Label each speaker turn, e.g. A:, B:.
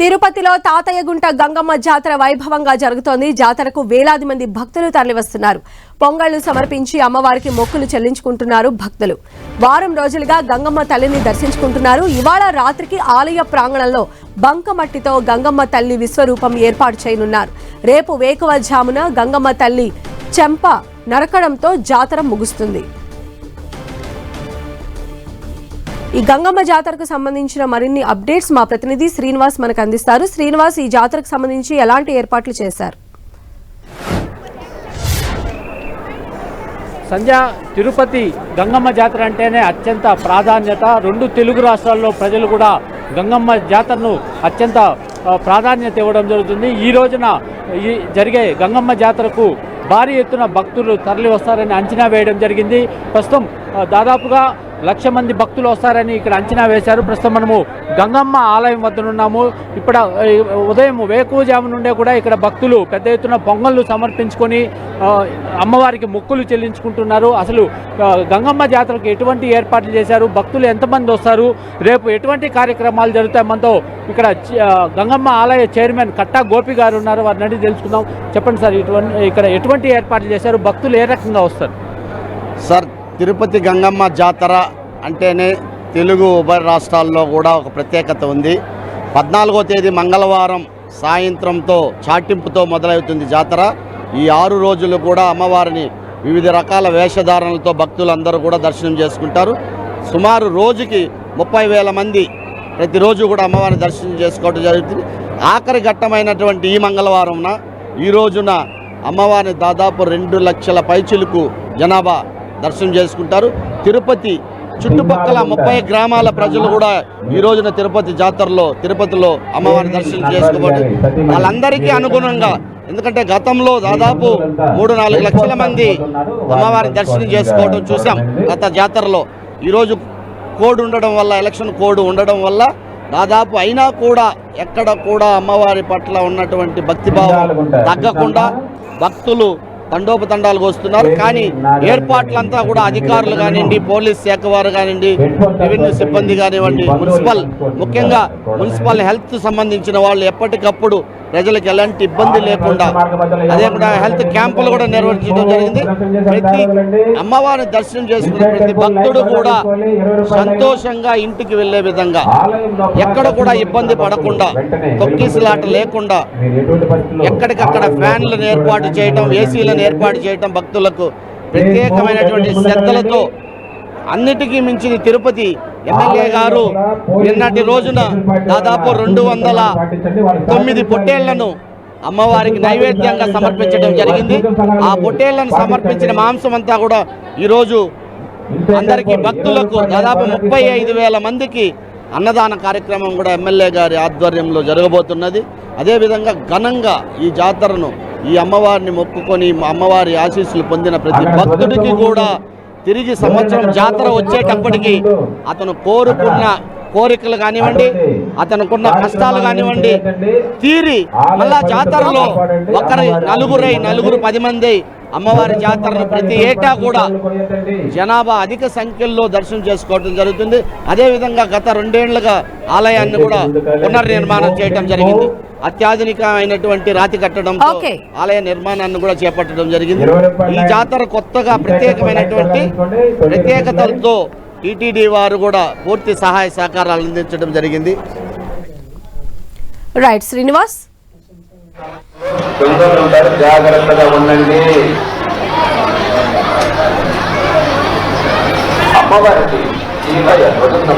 A: తిరుపతిలో తాతయ్యగుంట గంగమ్మ జాతర వైభవంగా జరుగుతోంది. జాతరకు వేలాది మంది భక్తులు తరలివస్తున్నారు. పొంగళ్ళు సమర్పించి అమ్మవారికి మొక్కులు చెల్లించుకుంటున్నారు భక్తులు. వారం రోజులుగా గంగమ్మ తల్లిని దర్శించుకుంటున్నారు. ఇవాళ రాత్రికి ఆలయ ప్రాంగణంలో బంకమట్టితో గంగమ్మ తల్లి విశ్వరూపం ఏర్పాటు చేయనున్నారు. రేపు వేకువజామున గంగమ్మ తల్లి చెంప నరకడంతో జాతర ముగుస్తుంది. ఈ గంగమ్మ జాతరకు సంబంధించిన మరిన్ని అప్డేట్స్ మా ప్రతినిధి శ్రీనివాస్ మనకు అందిస్తారు. శ్రీనివాస్ ఈ జాతరకు సంబంధించి ఎలాంటి ఏర్పాట్లు చేశారు?
B: సంధ్య తిరుపతి గంగమ్మ జాతర అంటేనే అత్యంత ప్రాధాన్యత. రెండు తెలుగు రాష్ట్రాల్లో ప్రజలు కూడా గంగమ్మ జాతరను అత్యంత ప్రాధాన్యత ఇవ్వడం జరుగుతుంది. ఈ రోజున ఈ జరిగే గంగమ్మ జాతరకు భారీ ఎత్తున భక్తులు తరలి వస్తారని అంచనా వేయడం జరిగింది. ప్రస్తుతం దాదాపుగా లక్ష మంది భక్తులు వస్తారని ఇక్కడ అంచనా వేశారు. ప్రస్తుతం మనము గంగమ్మ ఆలయం వద్ద ఉన్నాము. ఇక్కడ ఉదయం వేకువజాము నుండే కూడా ఇక్కడ భక్తులు పెద్ద ఎత్తున పొంగళ్ళు సమర్పించుకొని అమ్మవారికి మొక్కులు చెల్లించుకుంటున్నారు. అసలు గంగమ్మ జాతరకు ఎటువంటి ఏర్పాట్లు చేశారు? భక్తులు ఎంతమంది వస్తారు? రేపు ఎటువంటి కార్యక్రమాలు జరుగుతాయి? మనతో ఇక్కడ చ- గంగమ్మ ఆలయ చైర్మన్ కట్టా గోపి గారు ఉన్నారు. వారిని అడిగి తెలుసుకుందాం. చెప్పండి సార్ ఇటువంటి ఇక్కడ ఎటువంటి ఏర్పాట్లు చేశారు? భక్తులు ఏ రకంగా వస్తారు?
C: సార్ తిరుపతి గంగమ్మ జాతర అంటేనే తెలుగు ఉభయ రాష్ట్రాల్లో కూడా ఒక ప్రత్యేకత ఉంది. పద్నాలుగో తేదీ మంగళవారం సాయంత్రంతో చాటింపుతో మొదలవుతుంది జాతర. ఈ ఆరు రోజులు కూడా అమ్మవారిని వివిధ రకాల వేషధారణలతో భక్తులందరూ కూడా దర్శనం చేసుకుంటారు. సుమారు రోజుకి ముప్పై వేల మంది ప్రతిరోజు కూడా అమ్మవారిని దర్శనం చేసుకోవడం జరుగుతుంది. ఆఖరి ఘట్టమైనటువంటి ఈ మంగళవారంన ఈ రోజున అమ్మవారిని దాదాపు రెండు లక్షల పైచిలుకు జనాభా దర్శనం చేసుకుంటారు. తిరుపతి చుట్టుపక్కల ముప్పై గ్రామాల ప్రజలు కూడా ఈ రోజున తిరుపతి జాతరలో తిరుపతిలో అమ్మవారిని దర్శనం చేసుకోబడి వాళ్ళందరికీ అనుగుణంగా ఎందుకంటే గతంలో దాదాపు మూడు నాలుగు లక్షల మంది అమ్మవారిని దర్శనం చేసుకోవడం చూసాం గత జాతరలో. ఈరోజు కోడ్ ఉండడం వల్ల ఎలక్షన్ కోడ్ ఉండడం వల్ల దాదాపు అయినా కూడా ఎక్కడ కూడా అమ్మవారి పట్ల ఉన్నటువంటి భక్తిభావం తగ్గకుండా భక్తులు తండోపతండాలకు వస్తున్నారు కానీ ఏర్పాట్లంతా కూడా అధికారులు కానివ్వండి పోలీస్ శాఖ వారు కానివ్వండి రెవెన్యూ సిబ్బంది కానివ్వండి మున్సిపల్ ముఖ్యంగా మున్సిపల్ హెల్త్ సంబంధించిన వాళ్ళు ఎప్పటికప్పుడు ప్రజలకు ఎలాంటి ఇబ్బంది లేకుండా అదే కూడా హెల్త్ క్యాంపులు కూడా నిర్వహించడం జరిగింది. ప్రతి అమ్మవారిని దర్శనం చేసుకున్న ప్రతి భక్తుడు కూడా సంతోషంగా ఇంటికి వెళ్ళే విధంగా ఎక్కడ కూడా ఇబ్బంది పడకుండా తొక్కిసలాట లేకుండా ఎక్కడికక్కడ ఫ్యాన్లను ఏర్పాటు చేయటం ఏసీలను ఏర్పాటు చేయటం భక్తులకు ప్రత్యేకమైనటువంటి శ్రద్ధలతో అన్నిటికీ మించి తిరుపతి ఎమ్మెల్యే గారు నిన్నటి రోజున దాదాపు రెండు వందల తొమ్మిది పొట్టేళ్ళను అమ్మవారికి నైవేద్యంగా సమర్పించడం జరిగింది. ఆ పొట్టేళ్ళను సమర్పించిన మాంసం అంతా కూడా ఈరోజు అందరికీ భక్తులకు దాదాపు ముప్పై ఐదు వేల మందికి అన్నదాన కార్యక్రమం కూడా ఎమ్మెల్యే గారి ఆధ్వర్యంలో జరగబోతున్నది. అదేవిధంగా ఘనంగా ఈ జాతరను ఈ అమ్మవారిని మొక్కుకొని అమ్మవారి ఆశీస్సులు పొందిన ప్రతి భక్తుడికి కూడా తిరిగి సంవత్సరం జాతర వచ్చేటప్పటికి అతను కోరుకున్న కోరికలు కానివ్వండి అతనుకున్న కష్టాలు కానివ్వండి తీరి మళ్ళా జాతరలో ఒకరి నలుగురై నలుగురు పది మంది అమ్మవారి జాతరను ప్రతి ఏటా కూడా జనాభా అధిక సంఖ్యలో దర్శనం చేసుకోవడం జరుగుతుంది. అదేవిధంగా గత రెండేళ్ళుగా ఆలయాన్ని కూడా పునర్నిర్మాణం చేయడం జరిగింది. అత్యాధునికమైనటువంటి రాతి కట్టడంతో
A: Okay.
C: ఆలయ నిర్మాణాన్ని కూడా చేపట్టడం జరిగింది. ఈ జాతర కొత్తగా ప్రత్యేకమైనటువంటి ప్రత్యేకతలతో టీటీడీ వారు కూడా పూర్తి సహాయ సహకారాలు అందించడం జరిగింది.
A: రైట్ శ్రీనివాస్
D: ఉంటారు జాగ్రత్తగా ఉండండి. అమ్మవారికి జీవ యజ్ఞ